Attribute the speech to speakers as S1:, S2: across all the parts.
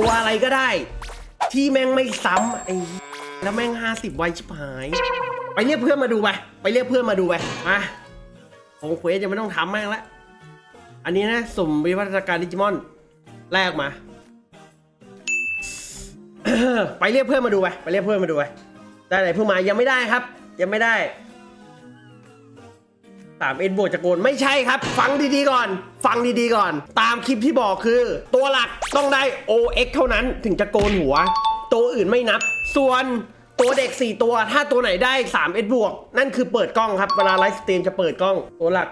S1: ตัวอะไรก็ได้ ที่แม่งไม่ซ้ำไอ้แล้วแม่งห้าสิบไวชิบหาย ไปเรียกเพื่อนมาดูไปไปเรียกเพื่อนมาดูไปมาของเควสยังไม่ต้องทำแม่งละอันนี้นะสุ่มวิวัฒนาการดิจิมอนแรกมา ไปเรียกเพื่อนมาดูไปไปเรียกเพื่อนมาดูไปได้ไหนเพิ่งมายังไม่ได้ครับ ยังไม่ได้ สามเอ็นบวกจะโกนไม่ใช่ครับ ฟังดีๆก่อน ฟังดีๆก่อน ตามคลิปที่บอกคือ ตัวหลักต้องได้ OX เท่านั้นถึงจะโกนหัว ตัวอื่นไม่นับ ส่วนตัวเด็ก 4 ตัว ถ้าตัวไหนได้3 S บวก นั่นคือเปิดกล้องครับ เวลาไลฟ์สตรีมจะเปิดกล้อง ตัวหลัก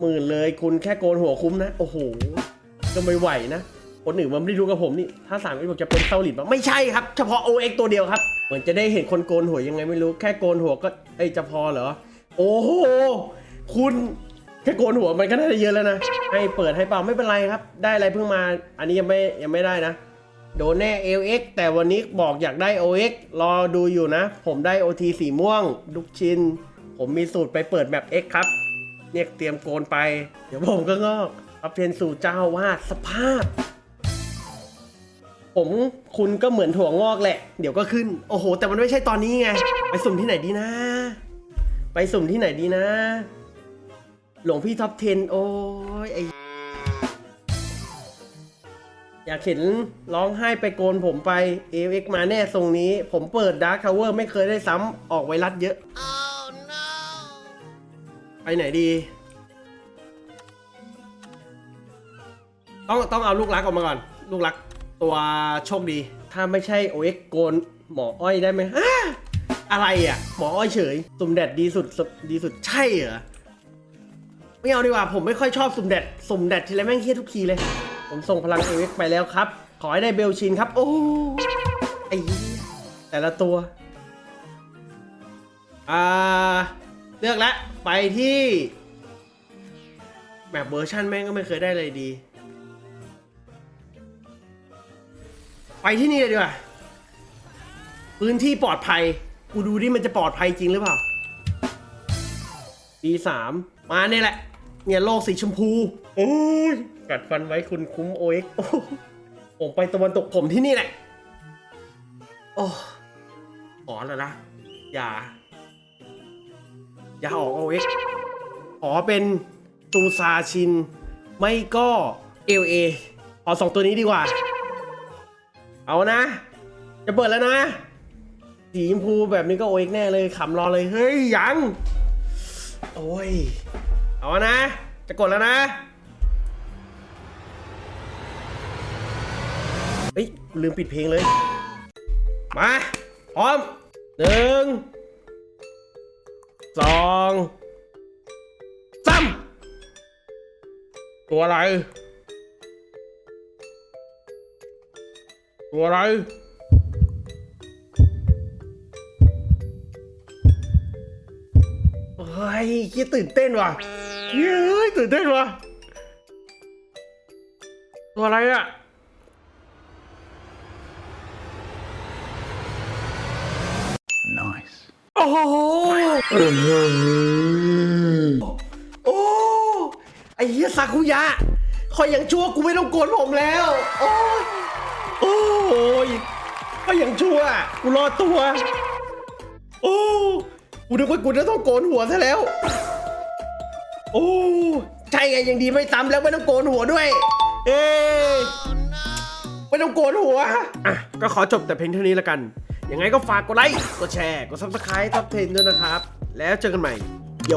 S1: หมื่นเลย คุณแค่โกนหัวคุ้มนะ โอ้โห ก็ไม่ไหวนะ คนอื่นมันไม่ได้รู้กับผมนี่ ถ้า3 S บวกจะเป็นเซาหลิดบ้างไม่ใช่ครับ เฉพาะ OX ตัวเดียวครับ เหมือนจะได้เห็นคนโกนหัวยังไงไม่รู้ แค่โกนหัวก็ เอ้ยจะพอเหรอ โอ้โห คุณแค่โกนหัวมันก็น่าจะเยอะแล้วนะ ให้เปิดให้เปล่าไม่เป็นไรครับ ได้อะไรเพิ่งมา อันนี้ยังไม่ยังไม่ได้นะ โดนแน่ LX แต่วันนี้บอกอยากได้ OX รอดูอยู่นะ ผมได้ OT สีม่วง ลูกชินผมมีสูตรไปเปิดแมป X ครับ เนี่ยเตรียมโกนไป เดี๋ยวผมก็งอกอัพเทนสู่เจ้าวาดสภาพ ผมคุณก็เหมือนถั่วงอกแหละ เดี๋ยวก็ขึ้น โอ้โห แต่มันไม่ใช่ตอนนี้ไง ไปสุ่มที่ไหนดีนะ ไปสุ่มที่ไหนดีนะ หลวงพี่ท็อป10โอ้ยไออยากเห็นร้องไห้ไปโกนผมไป AX มาแน่ทรงนี้ ผมเปิด Dark Tower ไม่เคยได้ซ้ำออกไวรัสเยอะไปไหนดี ต้องต้องเอาลูกรักออกมาก่อน ลูกรักตัวโชคดี ถ้าไม่ใช่ OX โกนหมออ้อยได้ไหมอะไรอะ หมออ้อยเฉย สุ่มแดดดีสุดดีสุดใช่เหรอ ไม่เอาดีกว่าผมไม่ค่อยชอบสุ่มแดดสุ่มแดดทีไรแม่งเครียดทุกทีเลย ผมส่งพลัง OX ไปแล้วครับ ขอให้ได้เบลชินครับ โอ้ไอ้แต่ละตัว อ่า เลือกแล้วไปที่แบบเวอร์ชันแม่งก็ไม่เคยได้เลยดี ไปที่นี่เลยดีกว่าพื้นที่ปลอดภัย กูดูดิมันจะปลอดภัยจริงหรือเปล่าปีสามมาเนี่ยแหละ เนี่ยโลกสีชมพูโอ้ยกัดฟันไว้คุณคุ้มโอเอ็กผมไปตะวันตกผมที่นี่แหละ โอ้ขอแล้วนะ อย่า อย่าออกโอเอ็กขอเป็นตูซาชิน ไม่ก็เอลเอขอสองตัวนี้ดีกว่า เอานะ จะเปิดแล้วนะ สีชมพูแบบนี้ก็โอเอ็กแน่เลยขำรอเลย เฮ้ย ยัง โอ้ย เอานะ จะกดแล้วนะเฮ้ยลืมปิดเพลงเลย มา พร้อมหนึ่งสองสามตัวอะไร ตัวอะไร เฮ้ยคิดตื่นเต้นว่ะ เฮ้ยตื่นเต้นว่ะตัวอะไรอะ
S2: Nice.
S1: โอ้โหโอ้ไอ้เหี้ยซากุยะคอยยังชั่วกูไม่ต้องโกนผมแล้ว โอ้ยโอ้ยคอยยังชั่ว กูรอดตัว โอ้กูนึกว่ากูจะต้องโกนหัวซะแล้ว โอ้ใช่ไงยังดีไม่ซ้ำแล้วไม่ต้องโกนหัวด้วย เอ้ยไม่ต้องโกนหัวอะก็ขอจบแต่เพียงเท่านี้แล้วกัน ยังไงก็ฝากกดไลค์กดแชร์กดซับสไครต์ท็อป10ด้วยนะครับ แล้วเจอกันใหม่โย